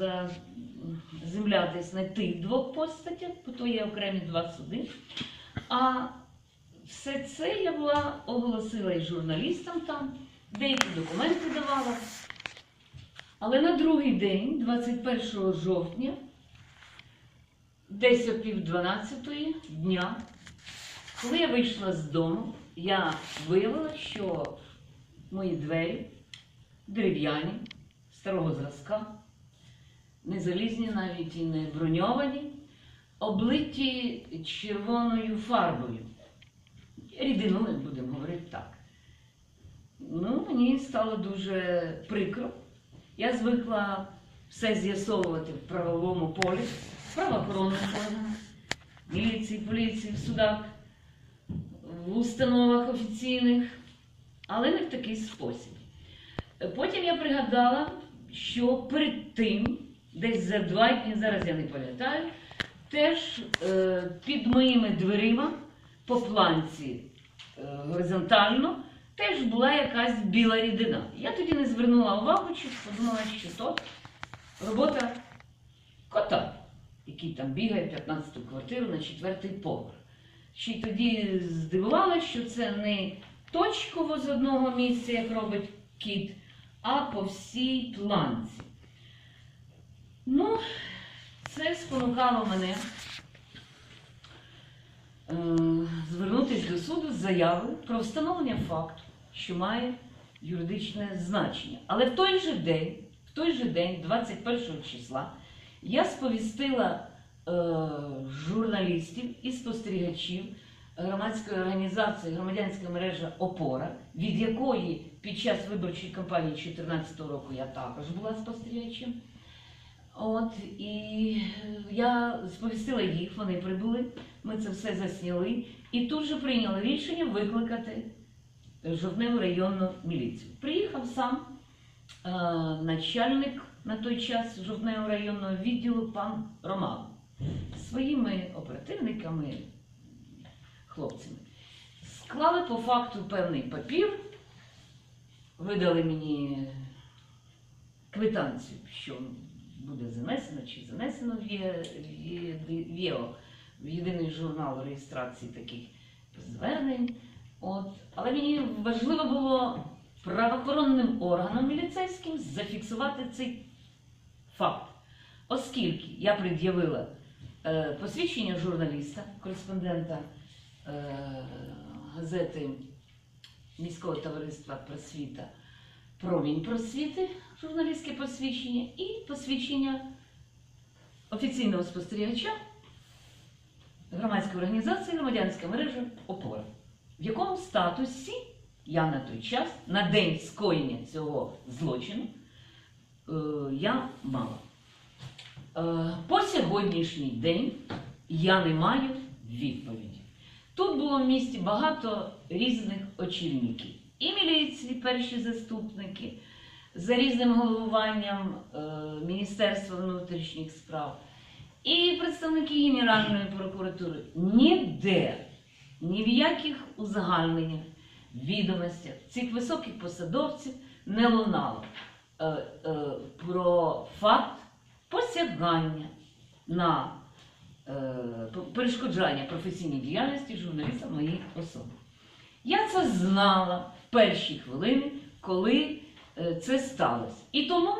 заземлятись на тих двох постатях, бо то є окремі два суди. А все це я була оголосила і журналістам там, деякі документи давала. Але на другий день, 21 жовтня, десь о пів 12 дня, коли я вийшла з дому, я виявила, що мої двері дерев'яні, старого зразка, не залізні навіть і не броньовані, облиті червоною фарбою. Рідиною, будемо говорити так. Ну, мені стало дуже прикро. Я звикла все з'ясовувати в правовому полі, в правоохоронних органах, міліції, поліції, в судах, в установах офіційних, але не в такий спосіб. Потім я пригадала, що перед тим, десь за два дні, зараз я не пам'ятаю, теж е, під моїми дверима по планці е, горизонтально теж була якась біла рідина. Я тоді не звернула увагу, чи подумала, що то робота кота, який там бігає 15-ту квартиру на четвертий поверх. Ще тоді здивувалася, що це не точково з одного місця, як робить кіт, а по всій планці. Ну, це спонукало мене е, звернутися до суду з заявою про встановлення факту, що має юридичне значення. Але в той же день, в той же день, 21 числа, я сповістила е, журналістів і спостерігачів громадської організації громадянська мережа Опора, від якої під час виборчої кампанії 2014 року я також була спостерігачем. От, і е, я сповістила їх, вони прибули, ми це все засняли і тут же прийняли рішення викликати жовтневу районну міліцію. Приїхав сам е, начальник на той час жовтневого районного відділу пан Роман своїми оперативниками, хлопцями. Склали по факту певний папір, видали мені квитанцію, що буде занесено чи занесено в ЄО, в єдиний журнал реєстрації таких звернень. От. Але мені важливо було правоохоронним органам міліцейським зафіксувати цей факт, оскільки я пред'явила е, посвідчення журналіста, кореспондента е, газети міського товариства просвіта Промінь просвіти, журналістське посвідчення і посвідчення офіційного спостерігача громадської організації громадянська мережа Опора, в якому статусі я на той час, на день скоєння цього злочину, е, я мала. Е, По сьогоднішній день я не маю відповіді. Тут було в місті багато різних очільників. І міліції, перші заступники, за різним головуванням е, Міністерства внутрішніх справ, і представники Генеральної прокуратури. Ніде, ні в яких узагальненнях, відомостях цих високих посадовців не лунало е, е, про факт посягання на перешкоджання професійній діяльності журналіста моєї особи. Я це знала в перші хвилини, коли е, це сталося. І тому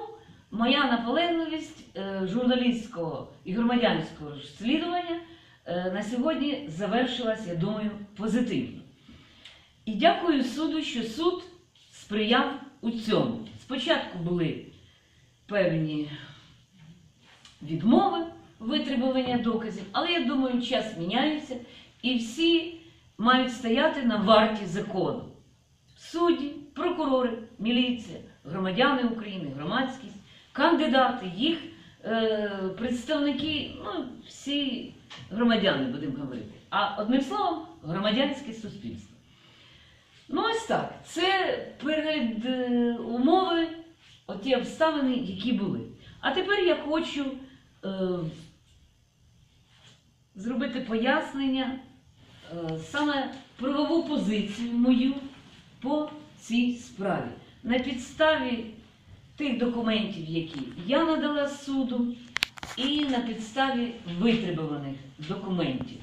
моя наполегливість е, журналістського і громадянського розслідування е, на сьогодні завершилась, я думаю, позитивно. І дякую суду, що суд сприяв у цьому. Спочатку були певні відмови, витребування доказів, але я думаю, час міняється і всі мають стояти на варті закону. Судді, прокурори, міліція, громадяни України, громадськість, кандидати, їх е, представники, ну, всі громадяни, будемо говорити. А одним словом, громадянське суспільство. Ну, ось так. Це перед е, умови, оті обставини, які були. А тепер я хочу е, зробити пояснення саме правову позицію мою по цій справі. На підставі тих документів, які я надала суду, і на підставі витребуваних документів